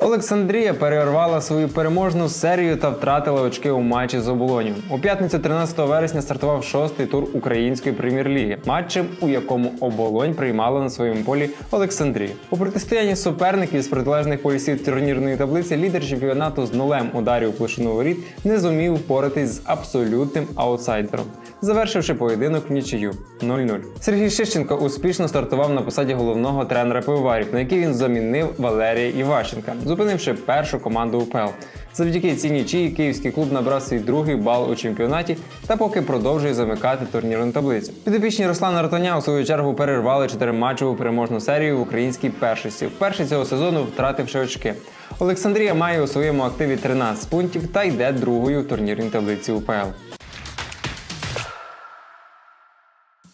Олександрія перервала свою переможну серію та втратила очки у матчі з оболонів. У п'ятницю 13 вересня стартував шостий тур української прем'єр-ліги, матчем, у якому оболонь приймала на своєму полі Олександрію. У протистоянні суперників з протилежних полісів турнірної таблиці лідер чемпіонату з нулем ударів у площину воріт не зумів впоратись з абсолютним аутсайдером, завершивши поєдинок в нічию 0-0. Сергій Шищенко успішно стартував на посаді головного тренера пивоварів, на який він замінив Валерія Іващенка, зупинивши першу команду УПЛ. Завдяки цій нічиї київський клуб набрав свій другий бал у чемпіонаті та поки продовжує замикати турнірну таблицю. Підопічні Руслана Ротаня у свою чергу перервали чотириматчеву переможну серію в українській першості, вперше цього сезону втративши очки. Олександрія має у своєму активі 13 пунктів та йде другою в турнірній таблиці УПЛ.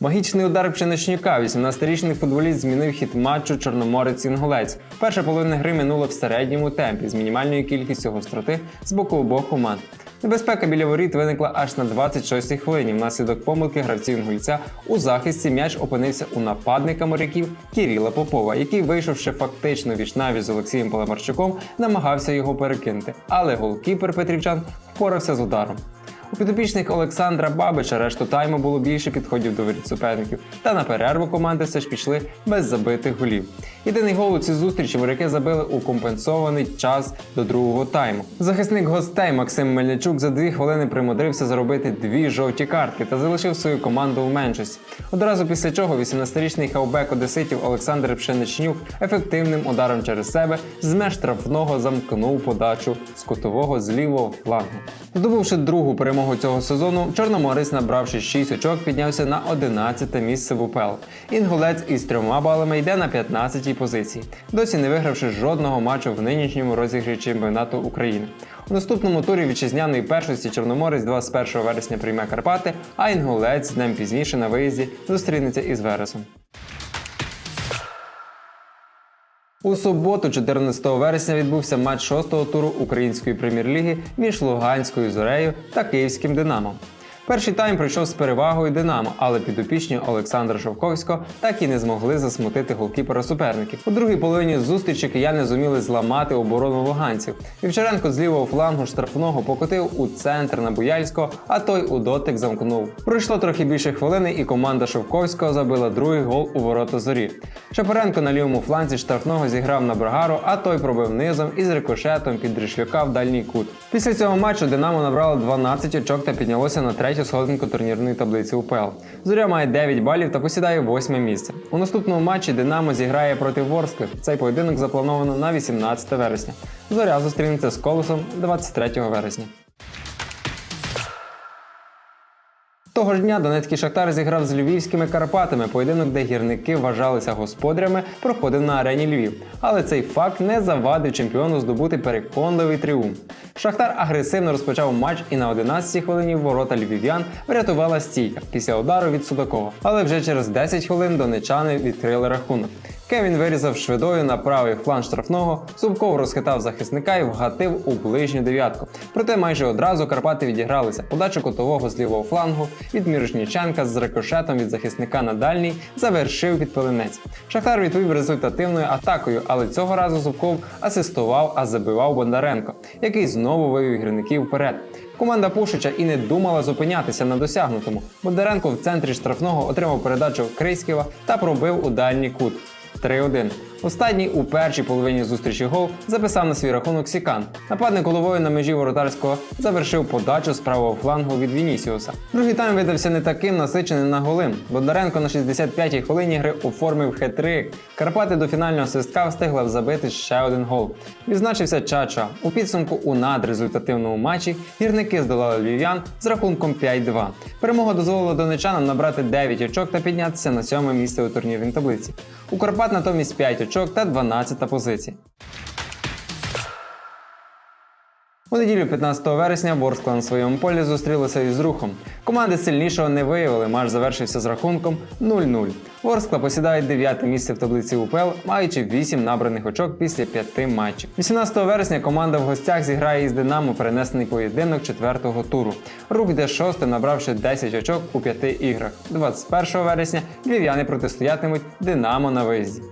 Магічний удар Пшеничнюка. 18-річний футболіст змінив хід матчу Чорноморець Інгулець. Перша половина гри минула в середньому темпі з мінімальною кількістю гостроти з боку обох команд. Небезпека біля воріт виникла аж на 26-й хвилині. Внаслідок помилки гравців інгульця у захисті м'яч опинився у нападника моряків Кіріла Попова, який, вийшовши фактично вічнаві з Олексієм Полемарчуком, намагався його перекинути. Але голкіпер Петрівчан впорався з ударом. У підопічних Олександра Бабича решту тайму було більше підходів до воріт суперників, та на перерву команди все ж пішли без забитих голів. Єдиний гол у цій зустрічі моряки забили у компенсований час до другого тайму. Захисник гостей Максим Мельничук за дві хвилини примудрився заробити дві жовті картки та залишив свою команду у меншості. Одразу після чого 18-річний хавбек одеситів Олександр Пшеничнюк ефективним ударом через себе з меж штрафного замкнув подачу з кутового з лівого флангу. Здобувши другу перемогу цього сезону, Чорноморець, набравши 6 очок, піднявся на 11 місце в УПЛ. Інгулець із трьома балами йде на 15-й позиції, досі не вигравши жодного матчу в нинішньому розігрі чемпіонату України. У наступному турі вітчизняної першості Чорноморець 21 вересня прийме Карпати, а Інгулець днем пізніше на виїзді зустрінеться із Вересом. У суботу, 14 вересня, відбувся матч 6-го туру української прем'єр-ліги між Луганською зорею та Київським Динамо. Перший тайм пройшов з перевагою Динамо, але підопічні Олександра Шовковського так і не змогли засмутити голкіпера суперників. У другій половині зустрічі кияни зуміли зламати оборону луганців. Вівчаренко з лівого флангу штрафного покотив у центр на Буяльського, а той у дотик замкнув. Пройшло трохи більше хвилини, і команда Шовковського забила другий гол у ворота зорі. Шапаренко на лівому фланзі штрафного зіграв на Брагару, а той пробив низом із рикошетом під Дрішлюка в дальній кут. Після цього матчу Динамо набрало 12 очок та піднялося на третю сходинку турнірної таблиці УПЛ. Зоря має 9 балів та посідає восьме місце. У наступному матчі Динамо зіграє проти Ворскли. Цей поєдинок заплановано на 18 вересня. Зоря зустрінеться з колесом 23 вересня. Того ж дня Донецький Шахтар зіграв з львівськими Карпатами. Поєдинок, де гірники вважалися господарями, проходив на арені Львів. Але цей факт не завадив чемпіону здобути переконливий тріумф. Шахтар агресивно розпочав матч і на 11-й хвилині ворота львів'ян врятувала стійка після удару від Судакова. Але вже через 10 хвилин донечани відкрили рахунок. Кевін вирізав швидою на правий фланг штрафного, Зубков розхитав захисника і вгатив у ближню дев'ятку. Проте майже одразу Карпати відігралися. Подачу котового з лівого флангу від Мірошніченка з рикошетом від захисника на дальній завершив підпилинець. Шахтар відповів результативною атакою, але цього разу Зубков асистував, а забивав Бондаренко, який знову вивів гірників вперед. Команда Пушича і не думала зупинятися на досягнутому. Бондаренко в центрі штрафного отримав передачу Крейськіва та пробив у дальній кут. 3-1. Останній у першій половині зустрічі гол записав на свій рахунок Сікан. Нападник головою на межі воротарського завершив подачу з правого флангу від Вінісіуса. Другий тайм видався не таким насиченим на голи. Бондаренко на 65-й хвилині гри оформив хет-трик. Карпати до фінального свистка встигли забити ще один гол. Відзначився Чача. У підсумку у надрезультативному матчі гірники здолали львів'ян з рахунком 5-2. Перемога дозволила донечанам набрати 9 очок та піднятися на сьоме місце у турнірній таблиці. У Карпат натомість 5 очок та 12 позиція. У неділю 15 вересня Ворскла на своєму полі зустрілися із рухом. Команди сильнішого не виявили. Матч завершився з рахунком 0-0. Ворскла посідає 9 місце в таблиці УПЛ, маючи 8 набраних очок після 5 матчів. 18 вересня команда в гостях зіграє із Динамо перенесений поєдинок 4-го туру. Рух йде шостим, набравши 10 очок у 5 іграх. 21 вересня львів'яни протистоятимуть Динамо на виїзді.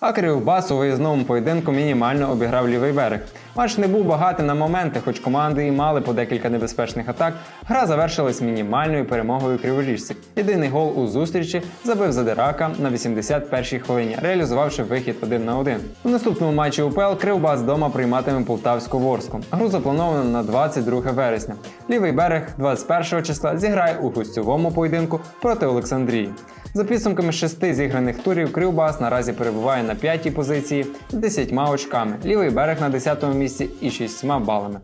А Кривбас у виїзному поєдинку мінімально обіграв лівий берег. Матч не був багатий на моменти, хоч команди і мали по декілька небезпечних атак. Гра завершилась мінімальною перемогою криворіжців. Єдиний гол у зустрічі забив Задирака на 81-й хвилині, реалізувавши вихід один на один. У наступному матчі УПЛ Кривбас вдома прийматиме Полтавську Ворску. Гру заплановано на 22 вересня. Лівий берег 21 числа зіграє у гостьовому поєдинку проти Олександрії. За підсумками шести зіграних турів, Кривбас наразі перебуває на п'ятій позиції з 10 очками. Лівий берег на 10-му місці і 6 балами.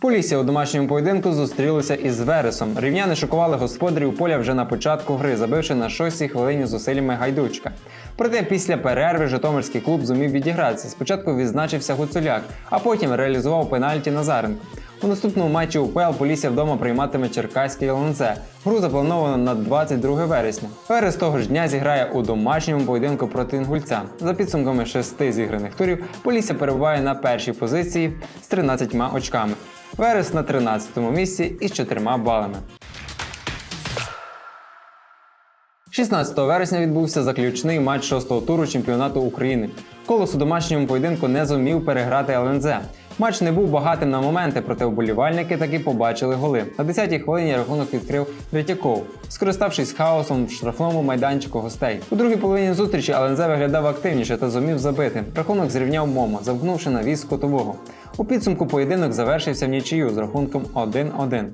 Полісся у домашньому поєдинку зустрілися із Вересом. Рівняни шокували господарів поля вже на початку гри, забивши на 6-й хвилині зусиллями гайдучка. Проте після перерви Житомирський клуб зумів відігратися. Спочатку відзначився Гуцуляк, а потім реалізував пенальті Назаренко. У наступному матчі УПЛ Полісся вдома прийматиме Черкаський ЛНЗ. Гру заплановано на 22 вересня. Верес того ж дня зіграє у домашньому поєдинку проти Інгульця. За підсумками шести зіграних турів, Полісся перебуває на першій позиції з 13 очками. Верес на 13-му місці із 4 балами. 16 вересня відбувся заключний матч 6-го туру чемпіонату України. Колос у домашньому поєдинку не зумів переграти ЛНЗ. Матч не був багатим на моменти, проте вболівальники таки побачили голи. На 10-й хвилині рахунок відкрив Третьяков, скориставшись хаосом в штрафному майданчику гостей. У другій половині зустрічі Алензе виглядав активніше та зумів забити. Рахунок зрівняв Момо, замкнувши на віз котового. У підсумку поєдинок завершився в нічию з рахунком 1-1.